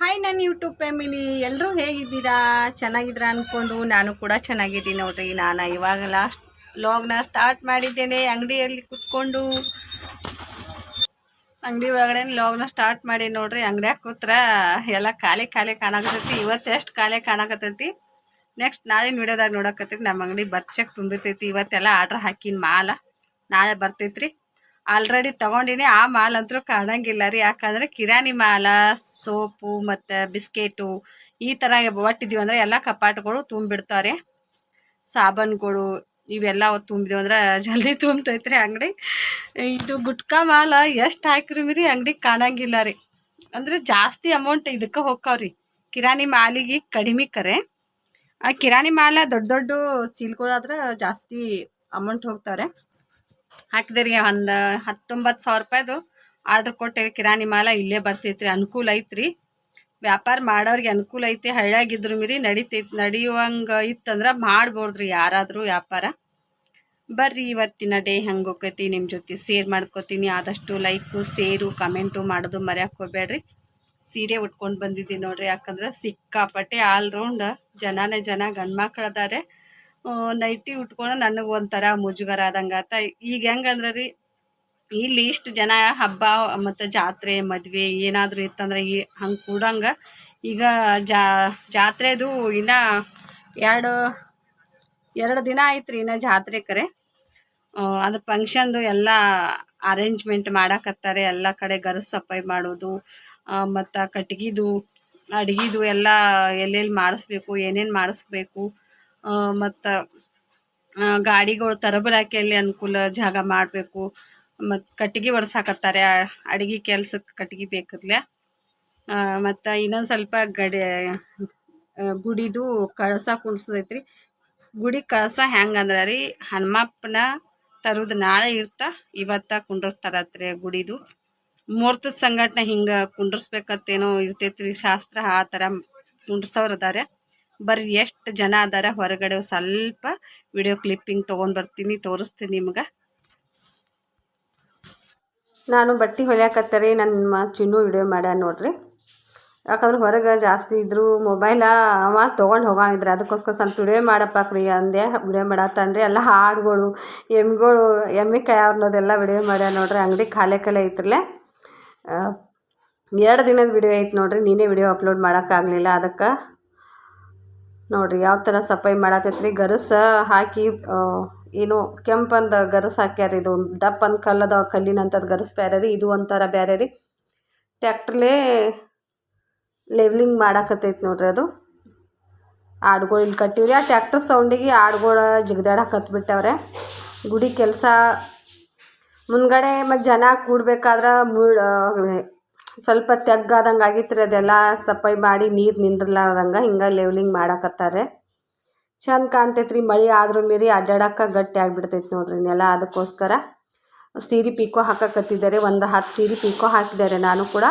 Hi ನನ್ನ YouTube family ಎಲ್ಲರೂ ಹೇಗಿದ್ದೀರಾ? ಚೆನ್ನಾಗಿದ್ದೀರಾ ಅಂದ್ಕೊಂಡು ನಾನು ಕೂಡ ಚೆನ್ನಾಗಿದ್ದೀನಿ ನೋಡ್ರಿ. ನಾನು ಇವಾಗ ಲಾಸ್ಟ್ ಲಾಗ್ನ ಸ್ಟಾರ್ಟ್ ಮಾಡಿದ್ದೇನೆ. ಅಂಗಡಿಯಲ್ಲಿ ಕುತ್ಕೊಂಡು. ಅಂಗಡಿ ಒಳಗಡೆ ಲಾಗ್ನ ಸ್ಟಾರ್ಟ್ ಮಾಡಿ ನೋಡ್ರಿ. ಅಂಗಡಿಯಾಗ ಕೂತ್ರ ಎಲ್ಲ ಖಾಲಿ ಖಾಲಿ ಕಾಣಕತ್ತೈತಿ. ಇವತ್ತು ಎಷ್ಟು ಖಾಲಿ ಕಾಣಕತ್ತೈತಿ. ನೆಕ್ಸ್ಟ್ ನಾಳೆ ವಿಡಿಯೋದಾಗ ನೋಡಕತ್ತೀರಿ ನಮ್ಮ ಅಂಗಡಿ ಬರ್ಚಕ್ ತುಂಬಿರ್ತೈತಿ. ಇವತ್ತೆಲ್ಲ ಆರ್ಡ್ರ್ ಹಾಕಿನ ಮಾಲ. ನಾಳೆ ಬರ್ತೈತ್ರಿ. ಆಲ್ರೆಡಿ ತಗೊಂಡಿನಿ, ಆ ಮಾಲ್ ಅಂತೂ ಕಾಣಂಗಿಲ್ಲ ರೀ. ಯಾಕಂದ್ರೆ ಕಿರಾಣಿ ಮಾಲ, ಸೋಪು ಮತ್ತು ಬಿಸ್ಕೆಟು ಈ ಥರ ಒಟ್ಟಿದೀವಿ ಅಂದ್ರೆ ಎಲ್ಲ ಕಪಾಟ್ಗಳು ತುಂಬಿಡ್ತಾರೆ ಸಾಬನ್ಗಳು ಇವೆಲ್ಲ ತುಂಬಿದೀವಿ ಅಂದ್ರೆ ಜಲ್ದಿ ತುಂಬತೈತ್ರಿ ಅಂಗಡಿ. ಇದು ಗುಟ್ಕಾ ಮಾಲ ಎಷ್ಟು ಹಾಕಿರಿ ರೀ ಅಂಗಡಿ ಕಾಣಂಗಿಲ್ಲ ರೀ. ಅಂದ್ರೆ ಜಾಸ್ತಿ ಅಮೌಂಟ್ ಇದಕ್ಕೆ ಹೋಗ್ತಾವ್ರಿ ಕಿರಾಣಿ ಮಾಲಿಗೆ ಕಡಿಮೆ ಕರೆ. ಆ ಕಿರಾಣಿ ಮಾಲ ದೊಡ್ಡ ದೊಡ್ಡ ಚೀಲ್ಗಳಾದ್ರೆ ಜಾಸ್ತಿ ಅಮೌಂಟ್ ಹೋಗ್ತಾರೆ. ಹಾಕಿದ್ರಿ, ಒಂದು ಹತ್ತೊಂಬತ್ತು ಸಾವಿರ ರೂಪಾಯ್ದು ಆರ್ಡ್ರ್ ಕೊಟ್ಟೇವಿ ಕಿರಾಣಿ ಮಾಲ ಇಲ್ಲೇ ಬರ್ತೈತ್ರಿ, ಅನುಕೂಲ ಐತ್ರಿ. ವ್ಯಾಪಾರ ಮಾಡೋರಿಗೆ ಅನುಕೂಲ ಐತಿ, ಹಳ್ಳಿಯಾಗಿದ್ರು ಮೀರಿ ನಡಿತೈತಿ, ನಡೆಯುವಂಗೆ ಇತ್ತಂದ್ರೆ ಮಾಡ್ಬೋದ್ರಿ ಯಾರಾದರೂ ವ್ಯಾಪಾರ. ಬರ್ರಿ ಇವತ್ತಿನ ಡೇ ಹೆಂಗೆ ಹೋಗೈತಿ ನಿಮ್ಮ ಜೊತೆ ಶೇರ್ ಮಾಡ್ಕೋತೀನಿ, ಆದಷ್ಟು ಲೈಕು ಸೇರು ಕಮೆಂಟು ಮಾಡೋದು ಮರ್ಯಾಕೆ ಹೋಗ್ಬೇಡ್ರಿ. ಸೀರೆ ಉಟ್ಕೊಂಡು ಬಂದಿದ್ದೀನಿ ನೋಡ್ರಿ, ಯಾಕಂದ್ರೆ ಸಿಕ್ಕಾಪಟ್ಟೆ ಆಲ್ ರೌಂಡ್ ಜನನೇ ಜನ ಗಂಡ್ಮಕ್ಳು ಅದಾರೆ ನೈಟಿ ಉಟ್ಕೊಂಡು ನನಗೆ ಒಂಥರ ಮುಜುಗರ ಆದಂಗಾತ ಈಗ ಹೆಂಗಂದ್ರೆ ರೀ, ಇಲ್ಲಿ ಇಷ್ಟು ಜನ ಹಬ್ಬ ಮತ್ತು ಜಾತ್ರೆ, ಮದುವೆ ಏನಾದರೂ ಇತ್ತಂದ್ರೆ ಈ ಹಂಗೆ ಕೂಡಂಗ ಈಗ ಜಾ, ಜಾತ್ರೆದು ಇನ್ನು ಎರಡು ಎರಡು ದಿನ ಆಯ್ತು ರೀ ಇನ್ನು ಜಾತ್ರೆ ಕರೆ. ಅದು ಫಂಕ್ಷನ್ದು ಎಲ್ಲ ಅರೇಂಜ್ಮೆಂಟ್ ಮಾಡಾಕತ್ತಾರೆ. ಎಲ್ಲ ಕಡೆ ಗರಸ್ ಸಫಾಯಿ ಮಾಡೋದು ಮತ್ತು ಕಟ್ಗಿದು, ಅಡ್ಗಿದು ಎಲ್ಲ ಎಲ್ಲೆಲ್ಲಿ ಮಾಡಿಸ್ಬೇಕು, ಏನೇನು ಮಾಡಿಸ್ಬೇಕು. ಮತ್ತು ಗಾಡಿಗಳು ತರಬರಾಕಿ ಅನುಕೂಲ ಜಾಗ ಮಾಡಬೇಕು. ಮತ್ತು ಕಟ್ಟಿಗೆ ಒಡ್ಸಾಕತ್ತಾರೆ ಅಡಿಗೆ ಕೆಲ್ಸಕ್ಕೆ ಕಟ್ಟಿಗೆ ಬೇಕಿರ್ಲೆ ಮತ್ತು ಇನ್ನೊಂದು ಸ್ವಲ್ಪ ಗಡಿ ಗುಡಿದು ಕಳಸ ಕುಣ್ಸೋದೈತ್ರಿ. ಗುಡಿ ಕಳಸ ಹೆಂಗಂದ್ರೆ ರೀ ಹನುಮಪ್ಪನ ತರುದು ನಾಳೆ ಇರ್ತ, ಇವತ್ತ ಕುಂಡ್ರಸ್ತಾರತ್ರಿ ಗುಡಿದು. ಮುಹೂರ್ತದ ಸಂಘಟನೆ ಹಿಂಗೆ ಕುಂಡ್ರಸ್ಬೇಕತ್ತೇನೋ ಇರ್ತೈತ್ರಿ ಶಾಸ್ತ್ರ, ಆ ಥರ ಕುಂಡ್ರಸೋರು ಅದಾರೆ. ಬರ್ರಿ, ಎಷ್ಟು ಜನ ಅದಾರ ಹೊರಗಡೆ ಸ್ವಲ್ಪ ವಿಡಿಯೋ ಕ್ಲಿಪ್ಪಿಂಗ್ ತೊಗೊಂಡ್ ಬರ್ತೀನಿ, ತೋರಿಸ್ತೀನಿ ನಿಮ್ಗೆ. ನಾನು ಬಟ್ಟೆ ಹೊಲಿಯಾಕತ್ತರಿ ನನ್ನ ಚಿನ್ನು ವಿಡಿಯೋ ಮಾಡ್ಯಾನ ನೋಡ್ರಿ. ಯಾಕಂದ್ರೆ ಹೊರಗೆ ಜಾಸ್ತಿ ಇದ್ರು ಮೊಬೈಲ ಅವ ತೊಗೊಂಡು ಹೋಗಿದ್ರೆ ಅದಕ್ಕೋಸ್ಕರ ಸ್ವಲ್ಪ ವಿಡಿಯೋ ಮಾಡಪ್ಪಾಕ್ರಿ ಅಂದೆ. ವಿಡಿಯೋ ಮಾಡತ್ತನ್ರಿ ಎಲ್ಲ ಹಾಡುಗಳು ಎಮ್ಮೆಗಳು ಎಮ್ಮೆ ಕೈ ಅನ್ನೋದೆಲ್ಲ ವಿಡಿಯೋ ಮಾಡ್ಯಾನ ನೋಡ್ರಿ. ಅಂಗಡಿ ಖಾಲಿ ಖಾಲಿ ಐತ್ರಲ್ಲೇ ಎರಡು ದಿನದ ವಿಡಿಯೋ ಐತೆ ನೋಡ್ರಿ. ನೀನೇ ವಿಡಿಯೋ ಅಪ್ಲೋಡ್ ಮಾಡೋಕ್ಕಾಗಲಿಲ್ಲ ಅದಕ್ಕೆ. ನೋಡ್ರಿ ಯಾವ ಥರ ಸಫಾಯಿ ಮಾಡತ್ತೈತ್ರಿ ಗರಸ ಹಾಕಿ ಏನು ಕೆಂಪಂದ ಗರಸ ಹಾಕ್ಯಾರ ಇದು ದಪ್ಪಂದ ಕಲ್ಲದ ಕಲ್ಲಿನಂಥದ್ದು ಗರಸ ಬೇರೆ ರೀ ಇದು ಒಂಥರ ಬೇರೆ ರೀ ಟ್ಯಾಕ್ಟ್ರಲ್ಲೇ ಲೆವ್ಲಿಂಗ್ ಮಾಡಾಕತ್ತೈತಿ ನೋಡ್ರಿ ಅದು. ಆಡುಗಳು ಇಲ್ಲಿ ಕಟ್ಟಿವ್ರಿ. ಆ ಟ್ಯಾಕ್ಟರ್ ಸೌಂಡಿಗೆ ಆಡುಗಳು ಜಿಗ್ದಾಡಕ್ಕೆ ಹತ್ಬಿಟ್ಟವ್ರೆ ಗುಡಿ ಕೆಲಸ. ಮುಂದ್ಗಡೆ ಮತ್ತು ಜನ ಕೂಡ್ಬೇಕಾದ್ರೆ ಮುಳ್ ಸ್ವಲ್ಪ ತೆಗ್ಗಾದಂಗೆ ಆಗಿತ್ತು ರೀ ಅದೆಲ್ಲ ಸಪ್ಪೈ ಮಾಡಿ ನೀರು ನಿಂದ್ರಲಾರ್ದಂಗೆ ಹಿಂಗೆ ಲೆವ್ಲಿಂಗ್ ಮಾಡಾಕತ್ತಾರೆ. ಚಂದ ಕಾಣ್ತೈತ್ರಿ, ಮಳೆ ಆದ್ರೂ ಮೀರಿ ಅಡ್ಡಾಡಕ್ಕೆ ಗಟ್ಟಿ ಆಗಿಬಿಡ್ತೈತೆ ನೋಡ್ರಿ ನೆಲ ಅದಕ್ಕೋಸ್ಕರ. ಸೀರೆ ಪೀಕೋ ಹಾಕಕತ್ತಿದ್ದಾರೆ, ಒಂದು ಹತ್ತು ಸೀರೆ ಪೀಕೋ ಹಾಕಿದ್ದಾರೆ ನಾನು ಕೂಡ.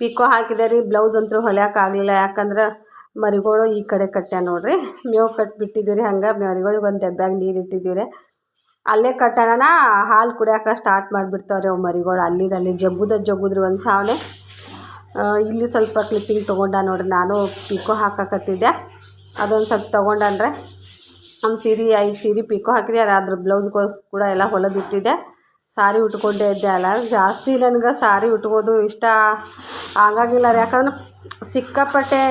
ಪೀಕೋ ಹಾಕಿದೆ ಬ್ಲೌಸ್ ಅಂತೂ ಹೊಲಿಯೋಕೆ ಆಗಲಿಲ್ಲ, ಯಾಕಂದ್ರೆ ಮರಿಗಳು ಈ ಕಡೆ ಕಟ್ಟ್ಯಾ ನೋಡ್ರಿ. ಮೇವು ಕಟ್ಬಿಟ್ಟಿದ್ದೀರಿ ಹಂಗೆ ಮರಿಗಳಿಗೆ ಒಂದು ಡಬ್ಬ್ಯಾಗ ನೀರು ಇಟ್ಟಿದ್ದೀರಿ. ಅಲ್ಲೇ ಕಟ್ಟೋಣ ಹಾಲು ಕುಡಿಯೋಕೆ ಸ್ಟಾರ್ಟ್ ಮಾಡಿಬಿಡ್ತಾವ್ರಿ ಅವು ಮರಿಗಳು. ಅಲ್ಲಿದಲ್ಲಿ ಅಲ್ಲಿ ಜಗ್ಗುದ ಜಗ್ಗುದ್ರಿ ಒಂದು ಸಾವನೆ. ಇಲ್ಲಿ ಸ್ವಲ್ಪ ಕ್ಲಿಪ್ಪಿಂಗ್ ತೊಗೊಂಡ ನೋಡ್ರಿ, ನಾನು ಪಿಕೋ ಹಾಕಕತ್ತಿದ್ದೆ. ಅದೊಂದು ಸ್ವಲ್ಪ ತೊಗೊಂಡಂದ್ರೆ ನಮ್ಮ ಸೀರೆ, ಐದು ಸೀರೆ ಪಿಕೋ ಹಾಕಿದೆ. ಅದ್ರ ಬ್ಲೌಸ್ಗಳು ಕೂಡ ಎಲ್ಲ ಹೊಲದಿಟ್ಟಿದ್ದೆ ಸಾರಿ ಉಟ್ಕೊಂಡೇ ಇದ್ದೆ ಅಲ್ಲ. ಜಾಸ್ತಿ ನನಗೆ ಸಾರಿ ಉಟ್ಕೋದು ಇಷ್ಟ ಹಂಗಾಗಿಲ್ಲ ರೀ. ಯಾಕಂದ್ರೆ ಸಿಕ್ಕಾಪಟ್ಟೆ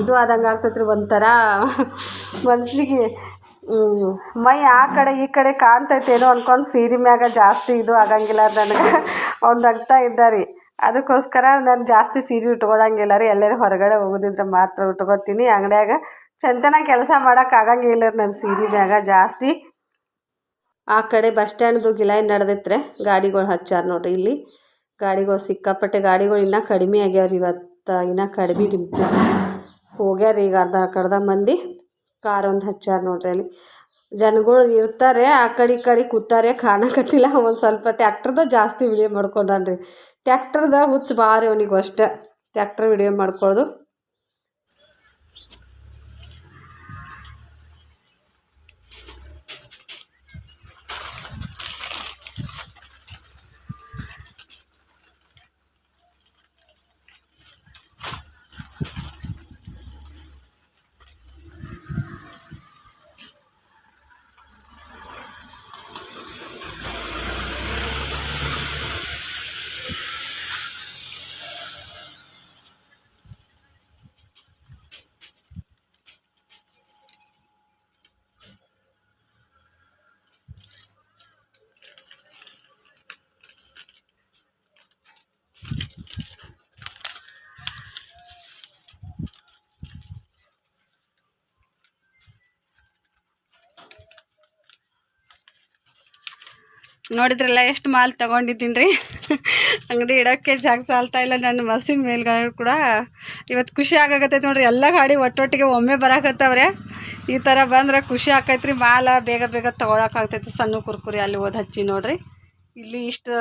ಇದು ಆದಂಗೆ ಆಗ್ತೈತ್ರಿ ಒಂಥರ ಮನಸ್ಸಿಗೆ ಮೈ ಆ ಕಡೆ ಈ ಕಡೆ ಕಾಣ್ತೈತೇನೋ ಅಂದ್ಕೊಂಡು ಸೀರೆ ಮ್ಯಾಗ ಜಾಸ್ತಿ ಇದು ಆಗಂಗಿಲ್ಲ ನನಗೆ. ಅವ್ನು ನಗ್ತಾ ಇದ್ದ ರೀ. ಅದಕ್ಕೋಸ್ಕರ ನಾನು ಜಾಸ್ತಿ ಸೀರೆ ಉಟ್ಕೊಳಂಗಿಲ್ಲ ರೀ. ಎಲ್ಲರೂ ಹೊರಗಡೆ ಹೋಗೋದಿದ್ರೆ ಮಾತ್ರ ಉಟ್ಕೊತೀನಿ. ಅಂಗಡಿಯಾಗ ಚಂತನ ಕೆಲಸ ಮಾಡೋಕೆ ಆಗಂಗಿಲ್ಲ ರೀ ನನ್ನ ಸೀರೆ ಮ್ಯಾಗ ಜಾಸ್ತಿ. ಆ ಕಡೆ ಬಸ್ ಸ್ಟ್ಯಾಂಡ್ದು ಗಿಲಾಯಿ ನಡೆದಿತ್ರೆ ಗಾಡಿಗಳು ಹಚ್ಚಾರ ನೋಡ್ರಿ ಇಲ್ಲಿ. ಗಾಡಿಗಳು ಸಿಕ್ಕಾಪಟ್ಟೆ ಗಾಡಿಗಳು ಇನ್ನೂ ಕಡಿಮೆ ಆಗ್ಯಾವ್ರಿ ಇವತ್ತು. ಇನ್ನೂ ಕಡಿಮೆ ಡಿಂಪ್ಸ್ ಹೋಗ್ಯಾರ ಈಗ ಅರ್ಧ ಕಡ್ದ ಮಂದಿ. ಕಾರ್ ಒಂದು ಹಚ್ಚಾರ ನೋಡ್ರಿ ಅಲ್ಲಿ. ಜನಗಳು ಇರ್ತಾರೆ, ಆ ಕಡೆ ಈ ಕಡೆ ಕೂತಾರೆ, ಕಾಣಕತ್ತಿಲ್ಲ. ಒಂದು ಸ್ವಲ್ಪ ಟ್ಯಾಕ್ಟ್ರದ ಜಾಸ್ತಿ ವಿಡಿಯೋ ಮಾಡ್ಕೊಂಡಾನ್ರಿ. ದ ಹುಚ್ಚು ಭಾರಿ ಅವನಿಗೆ ಅಷ್ಟೇ. ಟ್ಯಾಕ್ಟರ್ ವಿಡಿಯೋ ಮಾಡ್ಕೊಳ್ಳೋದು ನೋಡಿದ್ರಲ್ಲ ಎಷ್ಟು ಮಾಲ್ ತಗೊಂಡಿದ್ದೀನಿ ರೀ ಅಂಗಡಿ ಇಡೋಕ್ಕೆ ಜಾಗ ಸಾಲ್ತಾ ಇಲ್ಲ, ನನ್ನ ಮಸಿನ ಮೇಲ್ಗಡೆ ಕೂಡ ಇವತ್ತು ಖುಷಿ ಆಗಾಕತ್ತೈತೆ ನೋಡ್ರಿ. ಎಲ್ಲ ಗಾಡಿ ಒಟ್ಟೊಟ್ಟಿಗೆ ಒಮ್ಮೆ ಬರಾಕತ್ತವ್ರೆ. ಈ ಥರ ಬಂದ್ರೆ ಖುಷಿ ಆಕೈತ್ರಿ. ಮಾಲ ಬೇಗ ಬೇಗ ತೊಗೊಳಕ್ಕಾಗ್ತೈತಿ ಸಣ್ಣ ಕುರ್ಕುರಿ ಅಲ್ಲಿ ಓದ್ ಹಚ್ಚಿ ನೋಡ್ರಿ. ಇಲ್ಲಿ ಇಷ್ಟು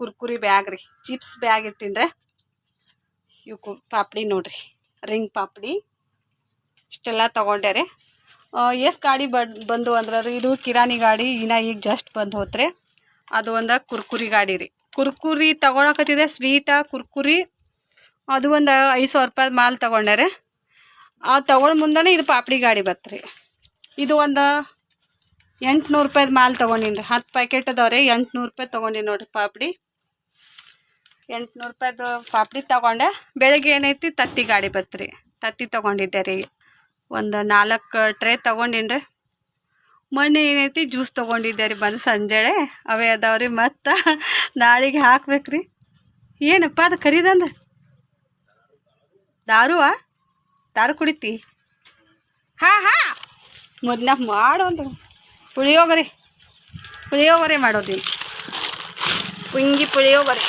ಕುರ್ಕುರಿ ಬ್ಯಾಗ್ ರೀ. ಚಿಪ್ಸ್ ಬ್ಯಾಗ್ ಇಟ್ಟಿನ್ರೆ. ಇವು ಪಾಪಡಿ ನೋಡ್ರಿ. ರಿಂಗ್ ಪಾಪಡಿ. ಇಷ್ಟೆಲ್ಲ ತೊಗೊಂಡೆ ರೀ. ಎಷ್ಟು ಗಾಡಿ ಬಂದು ಅಂದ್ರೆ ಇದು ಕಿರಾಣಿ ಗಾಡಿ, ಇನ್ನ ಈಗ ಜಸ್ಟ್ ಬಂದು ಹೋತ್ರಿ. ಅದು ಒಂದು ಕುರ್ಕುರಿ ಗಾಡಿ ರೀ. ಕುರ್ಕುರಿ ತೊಗೊಳಕತ್ತಿದೆ, ಸ್ವೀಟ, ಕುರ್ಕುರಿ. ಅದು ಒಂದು ಐದು ಸಾವಿರ ರೂಪಾಯಿ ಮಾಲ್ ತೊಗೊಂಡೆ ರೀ. ಆ ಮುಂದೆ ಮುಂದೆನೇ ಇದು ಪಾಪಡಿ ಗಾಡಿ ಬತ್ರಿ ಇದು ಒಂದು ಎಂಟುನೂರು ರೂಪಾಯ್ದು ಮಾಲ್ ತೊಗೊಂಡಿನಿ ರೀ. ಹತ್ತು ಪ್ಯಾಕೆಟ್ ಅದಾವ್ರಿ ಎಂಟುನೂರು ರೂಪಾಯಿ ತೊಗೊಂಡಿನಿ ನೋಡಿರಿ ಪಾಪಡಿ. ಎಂಟುನೂರು ರೂಪಾಯ್ದು ಪಾಪಡಿ ತೊಗೊಂಡೆ. ಬೆಳಗ್ಗೆ ಏನೈತಿ, ತತ್ತಿ ಗಾಡಿ ಬತ್ರಿ ತತ್ತಿ ತೊಗೊಂಡಿದ್ದೆ ರೀ. ಒಂದು ನಾಲ್ಕು ಟ್ರೇ ತೊಗೊಂಡಿನಿ ರೀ ಮೊನ್ನೆ ಏನೈತಿ? ಜ್ಯೂಸ್ ತೊಗೊಂಡಿದ್ದೆ ರೀ ಬಂದು ಸಂಜೆಳೆ. ಅವೇ ಅದಾವ್ರಿ ಮತ್ತು ನಾಳಿಗೆ ಹಾಕ್ಬೇಕು ರೀ ಏನಪ್ಪ ಅದು ಕರಿದಂದ? ದಾರುವ? ದಾರು ಕುಡಿತಿ? ಹಾ ಹಾ. ಮೊದ್ಲ ಮಾಡು ಅಂತ ಪುಳಿಯೋಗರೆ. ಪುಳಿಯೋಗರೆ ಮಾಡೋದು ಪುಂಗಿ puliyogare.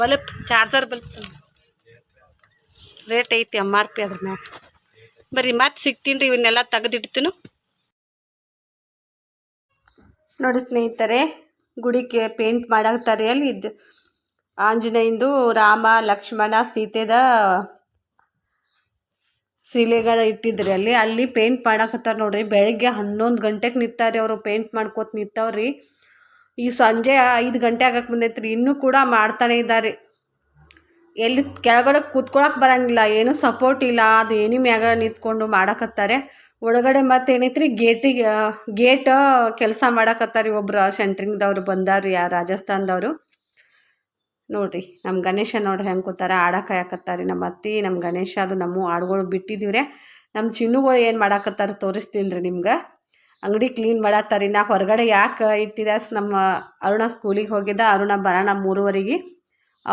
Bulb, charger bulb rate ಐತಿ ಎಂ ಆರ್ ಪಿ ಅದ್ರ ಮ್ಯಾಗ ಬರ್ರಿ, ಮತ್ತೆ ಸಿಗ್ತೀನಿ ರೀ, ಇವನ್ನೆಲ್ಲ ತೆಗೆದಿಡ್ತೀನು. ನೋಡಿ ಸ್ನೇಹಿತರೆ ಗುಡಿಗೆ ಪೇಂಟ್ ಮಾಡಾಕ್ತಾರೆ ಅಲ್ಲಿ ಇದು ಆಂಜನೇಯಂದು ರಾಮ, ಲಕ್ಷ್ಮಣ, ಸೀತೆದ ಸೀಲೆಗಳ ಇಟ್ಟಿದ್ರಿ ಅಲ್ಲಿ. ಅಲ್ಲಿ ಪೇಂಟ್ ಮಾಡಾಕತ್ತಾರ ನೋಡ್ರಿ, ಬೆಳಗ್ಗೆ ಹನ್ನೊಂದು ಗಂಟೆಗೆ ನಿಂತಾರಿ ಅವರು ಪೇಂಟ್ ಮಾಡ್ಕೋತ ನಿಂತವ್ರಿ. ಈ ಸಂಜೆ ಐದು ಗಂಟೆ ಆಗಕ್ಕೆ ಬಂದೈತ್ರಿ, ಇನ್ನೂ ಕೂಡ ಮಾಡ್ತಾನೆ ಇದ್ದಾರೆ ಎಲ್ಲಿ ಕೆಳಗಡೆ ಕೂತ್ಕೊಳಕ್ ಬರಂಗಿಲ್ಲ, ಏನು ಸಪೋರ್ಟ್ ಇಲ್ಲ, ಅದು ಏನಿ ಮ್ಯಾಗ ನಿಂತ್ಕೊಂಡು ಮಾಡಕತ್ತಾರೆ. ಒಳಗಡೆ ಮತ್ತೆ ಏನೈತ್ರಿ ಗೇಟಿಗೆ ಗೇಟ್ ಕೆಲಸ ಮಾಡಕತ್ತಾರಿ ಒಬ್ರು ಸೆಂಟ್ರಿಂಗ್ದವ್ರು ಬಂದಾರ್ರಿ ಯಾ, ರಾಜಸ್ಥಾನದವರು. ನೋಡ್ರಿ ನಮ್ಮ ಗಣೇಶ ನೋಡ್ರಿ ಹೆಂಗೆ ಕೂತಾರ ಆಡ ಯಾಕತ್ತಾರಿ ನಮ್ಮ ಅತ್ತಿ ನಮ್ಮ ಗಣೇಶ, ಅದು ನಮ್ಮ ಹಾಡುಗಳು ಬಿಟ್ಟಿದ್ದೀವ್ರೆ ನಮ್ಮ ಚಿನ್ನುಗಳು ಏನು ಮಾಡಾಕತ್ತಾರ ತೋರಿಸ್ತೀನಿ ರೀ ನಿಮ್ಗೆ. ಅಂಗಡಿ ಕ್ಲೀನ್ ಮಾಡತ್ತಾರಿ. ನಾ ಹೊರಗಡೆ ಯಾಕೆ ಇಟ್ಟಿದೆ ಸ್ ನಮ್ಮ ಅರುಣ ಸ್ಕೂಲಿಗೆ ಹೋಗಿದ್ದ. ಅರುಣ ಬರೋಣ ಮೂರುವರೆಗೆ.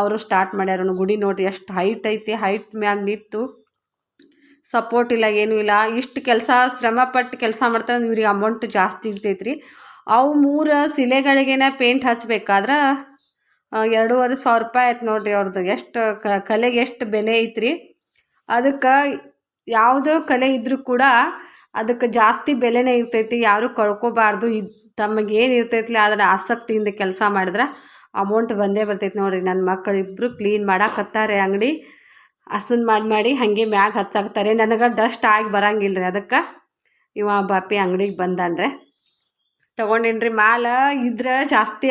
ಅವರು ಸ್ಟಾರ್ಟ್ ಮಾಡ್ಯಾರ ಗುಡಿ ನೋಡ್ರಿ, ಎಷ್ಟು ಹೈಟ್ ಐತಿ ಹೈಟ್ ಮ್ಯಾಗ ನಿಂತು ಸಪೋರ್ಟ್ ಇಲ್ಲ, ಏನೂ ಇಲ್ಲ. ಇಷ್ಟು ಕೆಲಸ, ಶ್ರಮಪಟ್ಟು ಕೆಲಸ ಮಾಡ್ತಾರೆ ಇವ್ರಿಗೆ ಅಮೌಂಟ್ ಜಾಸ್ತಿ ಇರ್ತೈತ್ರಿ. ಅವು ಮೂರು ಶಿಲೆಗಳಿಗೇನ ಪೇಂಟ್ ಹಚ್ಬೇಕಾದ್ರೆ ಎರಡೂವರೆ ಸಾವಿರ ರೂಪಾಯಿ ಆಯ್ತು ನೋಡಿರಿ ಅವ್ರದ್ದು ಎಷ್ಟು ಕಲೆಗೆ ಎಷ್ಟು ಬೆಲೆ ಐತ್ರಿ. ಅದಕ್ಕೆ ಯಾವುದೋ ಕಲೆ ಇದ್ದರೂ ಕೂಡ ಅದಕ್ಕೆ ಜಾಸ್ತಿ ಬೆಲೆನೇ ಇರ್ತೈತಿ. ಯಾರೂ ಕಳ್ಕೊಬಾರ್ದು. ಇದು ತಮಗೇನು ಇರ್ತೈತಿ ಅದನ್ನು ಆಸಕ್ತಿಯಿಂದ ಕೆಲಸ ಮಾಡಿದ್ರೆ ಅಮೌಂಟ್ ಬಂದೇ ಬರ್ತೈತೆ ನೋಡಿರಿ. ನನ್ನ ಮಕ್ಕಳು ಇಬ್ಬರು ಕ್ಲೀನ್ ಮಾಡಾಕತ್ತಾರೆ ಅಂಗಡಿ. ಹಸನ್ ಮಾಡಿ ಮಾಡಿ ಹಾಗೆ ಮ್ಯಾಗ ಹಚ್ಚಾಕ್ತಾರೆ. ನನಗೆ ಡಸ್ಟ್ ಆಗಿ ಬರಂಗಿಲ್ಲ ರೀ ಅದಕ್ಕೆ. ಇವ ಬಾಪಿ ಅಂಗಡಿಗೆ ಬಂದಾನ್ರೆ. ತೊಗೊಂಡೇನ್ರಿ ಮಾಲ ಇದ್ರೆ ಜಾಸ್ತಿ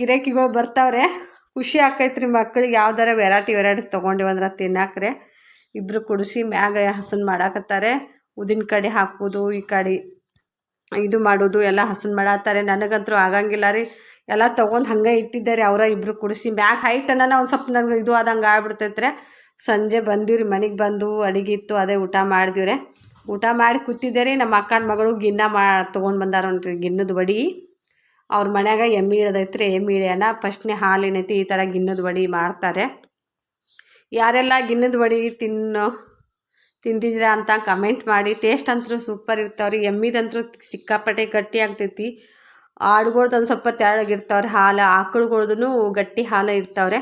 ಗಿರಾಕಿಗಳು ಬರ್ತಾವ್ರೆ. ಖುಷಿ ಆಕೈತ್ರಿ ಮಕ್ಳಿಗೆ ಯಾವ್ದಾರ ವೆರೈಟಿ ವೆರೈಟಿ ತೊಗೊಂಡಿವಂದ್ರೆ ತಿನ್ನಾಕ್ರೆ. ಇಬ್ಬರು ಕುಡಿಸಿ ಮ್ಯಾಗ ಹಸನ್ ಮಾಡಾಕತ್ತಾರೆ. ಉದಿನ ಕಡೆ ಹಾಕೋದು, ಈ ಕಡೆ ಇದು ಮಾಡೋದು, ಎಲ್ಲ ಹಸನ್ ಮಾಡಾತಾರೆ ನನಗಂತೂ ಆಗಂಗಿಲ್ಲ ರೀ. ಎಲ್ಲ ತೊಗೊಂಡು ಹಂಗೆ ಇಟ್ಟಿದ್ದಾರೆ, ಅವರ ಇಬ್ಬರು ಕುಡಿಸಿ. ಮ್ಯಾಗ ಹೈಟ್ ಅನ್ನೋಣ ಒಂದು ಸ್ವಲ್ಪ ನನಗೆ ಇದು ಆದಂಗೆ ಆಗ್ಬಿಡ್ತೈತ್ರೆ. ಸಂಜೆ ಬಂದೀವ್ರಿ, ಮನೆಗೆ ಬಂದು ಅಡಿಗೆ ಇತ್ತು, ಅದೇ ಊಟ ಮಾಡಿದ್ವಿ ಊಟ ಮಾಡಿ ಕೂತಿದ್ದೆ ರೀ ನಮ್ಮ ಅಕ್ಕನ ಮಗಳು ಗಿನ್ನ ಮಾ ತೊಗೊಂಡು ಬಂದಾರ ಗಿನ್ನದ ವಡಿ. ಅವ್ರ ಮನ್ಯಾಗ ಎಮ್ಮೆ ಇಳದೈತ್ರಿ, ಎಮ್ಮೆ ಇಳಿಯನ, ಫಸ್ಟ್ನೇ ಹಾಲು ಏನೈತಿ ಈ ಥರ ಗಿನ್ನದ ವಡಿ ಮಾಡ್ತಾರೆ. ಯಾರೆಲ್ಲ ಗಿನ್ನದ ವಡಿ ತಿನ್ನೋ ತಿಂದಿದ್ರ ಅಂತ ಕಮೆಂಟ್ ಮಾಡಿ, ಟೇಸ್ಟ್ ಅಂತೂ ಸೂಪರ್ ಇರ್ತಾವ್ರಿ, ಎಮ್ಮಿದಂತೂ ಸಿಕ್ಕಾಪಟ್ಟೆ ಗಟ್ಟಿ ಆಗ್ತೈತಿ. ಆಡುಗಳ್ದು ಒಂದು ಸ್ವಲ್ಪ ತೆಳ್ಳಗಿರ್ತಾವ್ರಿ, ಹಾಲು ಆಕಳುಗಳ್ದು ಗಟ್ಟಿ ಹಾಲು ಇರ್ತಾವ್ರೆ.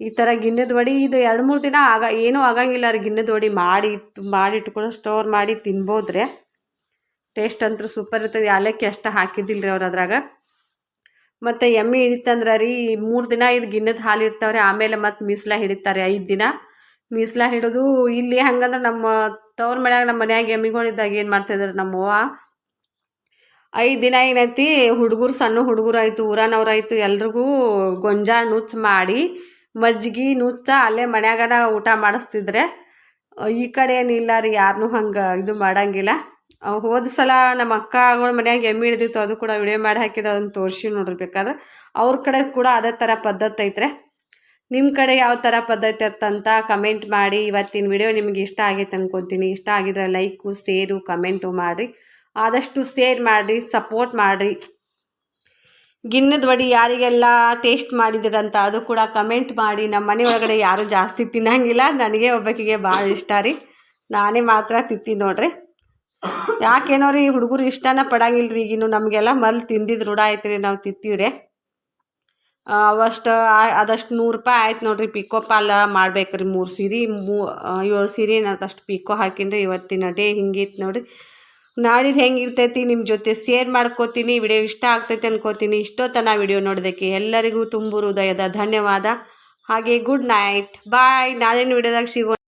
ಈ ಥರ ಗಿನ್ನದ ವಡಿ ಇದು ಎರಡು ಮೂರು ದಿನ ಆಗ, ಏನೂ ಆಗಂಗಿಲ್ಲ ರೀ ಗಿನ್ನದ ವಡಿ ಮಾಡಿ ಇಟ್ಟು, ಮಾಡಿ ಇಟ್ಕೊಂಡು ಸ್ಟೋರ್ ಮಾಡಿ ತಿನ್ಬೋದ್ರೆ. ಟೇಸ್ಟ್ ಅಂತೂ ಸೂಪರ್ ಇರ್ತದೆ, ಯಾಲಕ್ಕಿ ಅಷ್ಟು ಹಾಕಿದ್ದಿಲ್ಲ ರೀ ಅವ್ರು ಅದ್ರಾಗ. ಮತ್ತು ಎಮ್ಮೆ ಹಿಡಿತಂದ್ರೆ ರೀ ಮೂರು ದಿನ ಇದು ಗಿನ್ನದ ಹಾಲು ಇರ್ತಾವ್ರಿ, ಆಮೇಲೆ ಮತ್ತೆ ಮೀಸಲ ಹಿಡಿತಾರೆ ಐದು ದಿನ. ಮೀಸಲ ಹಿಡಿದು ಇಲ್ಲಿ ಹಂಗಂದ್ರೆ ನಮ್ಮ ತವ್ರ ಮನ್ಯಾಗ, ನಮ್ಮ ಮನ್ಯಾಗ ಎಮ್ಮಿಗಳಿದ್ದಾಗ ಏನು ಮಾಡ್ತಿದ್ರು ನಮ್ಮವ್ವ ಐದು ದಿನ ಏನೈತಿ, ಹುಡುಗರು ಸಣ್ಣ ಹುಡುಗರು ಆಯಿತು ಊರನವ್ರಾಯ್ತು, ಎಲ್ರಿಗೂ ಗೊಂಜಾಳ ನುಚ್ಚು ಮಾಡಿ ಮಜ್ಜಿಗೆ ನುಚ್ಚ ಅಲ್ಲೇ ಮನ್ಯಾಗನ ಊಟ ಮಾಡಿಸ್ತಿದ್ರೆ ಈ ಕಡೆ ಏನಿಲ್ಲ ರೀ ಯಾರನ್ನೂ ಹಂಗೆ ಇದು ಮಾಡಂಗಿಲ್ಲ. ಹೋದ ಸಲ ನಮ್ಮ ಅಕ್ಕಗಳ ಮನ್ಯಾಗ ಎಮ್ಮಿ ಹಿಡ್ದಿತ್ತು, ಅದು ಕೂಡ ವಿಡಿಯೋ ಮಾಡಿ ಹಾಕಿದ ಅದನ್ನು ತೋರಿಸಿ ನೋಡ್ರಿ ಬೇಕಾದ್ರೆ. ಅವ್ರ ಕಡೆ ಕೂಡ ಅದೇ ಥರ ಪದ್ಧತಿ ಐತ್ರೆ. ನಿಮ್ಮ ಕಡೆ ಯಾವ ಥರ ಪದ್ಧತಿ ಅಂತ ಕಮೆಂಟ್ ಮಾಡಿ, ಇವತ್ತಿನ ವಿಡಿಯೋ ನಿಮ್ಗೆ ಇಷ್ಟ ಆಗೈತೆ ಅನ್ಕೊತೀನಿ. ಇಷ್ಟ ಆಗಿದ್ರೆ ಲೈಕು, ಸೇರು, ಕಮೆಂಟು ಮಾಡಿರಿ. ಆದಷ್ಟು ಶೇರ್ ಮಾಡಿರಿ ಸಪೋರ್ಟ್ ಮಾಡಿರಿ. ಗಿನ್ನದ ವಡಿ ಯಾರಿಗೆಲ್ಲ ಟೇಸ್ಟ್ ಮಾಡಿದಿರಂತ ಅದು ಕೂಡ ಕಮೆಂಟ್ ಮಾಡಿ. ನಮ್ಮ ಮನೆ ಒಳಗಡೆ ಯಾರು ಜಾಸ್ತಿ ತಿನ್ನಂಗಿಲ್ಲ. ನನಗೆ ಒಬ್ಬಾಕಿಗೆ ಭಾಳ ಇಷ್ಟ ರೀ. ನಾನೇ ಮಾತ್ರ ತಿಂತೀನಿ ನೋಡ್ರಿ. ಯಾಕೇನೋ ರೀ, ಹುಡುಗರು ಇಷ್ಟನ ಪಡಂಗಿಲ್ಲ ರೀ ಈಗಿನ್ನು ನಮಗೆಲ್ಲ ಮಲ್ ತಿಂದಿದ್ದು ರೂಢ ಆಯ್ತು ರೀ ನಾವು ತಿಂತೀವ್ರಿ ಅವಷ್ಟು ಅದಷ್ಟು ನೂರು ರೂಪಾಯಿ ಆಯ್ತು ನೋಡ್ರಿ ಪಿಕೋ ಪಾಲ ಮಾಡ್ಬೇಕು ರೀ ಮೂರು ಸೀರೆ. ಮೂ ಏಳು ಸೀರೆ ಅಷ್ಟು ಪಿಕೋ ಹಾಕಿನ್ರಿ ಇವತ್ತಿನ ಡೇ ಹಿಂಗಿತ್ತು ನೋಡ್ರಿ. ನಾಳಿದ್ದು ಹೆಂಗಿರ್ತೈತಿ ನಿಮ್ಮ ಜೊತೆ ಶೇರ್ ಮಾಡ್ಕೋತೀನಿ ವಿಡಿಯೋ ಇಷ್ಟ ಆಗ್ತೈತೆ ಅನ್ಕೋತೀನಿ. ಇಷ್ಟೊತ್ತನ ವಿಡಿಯೋ ನೋಡೋದಕ್ಕೆ ಎಲ್ಲರಿಗೂ ತುಂಬು ಹೃದಯದ ಧನ್ಯವಾದ. ಹಾಗೆ ಗುಡ್ ನೈಟ್ ಬಾಯ್ ನಾಳಿನ ವಿಡಿಯೋದಾಗ ಸಿಗೋಣ.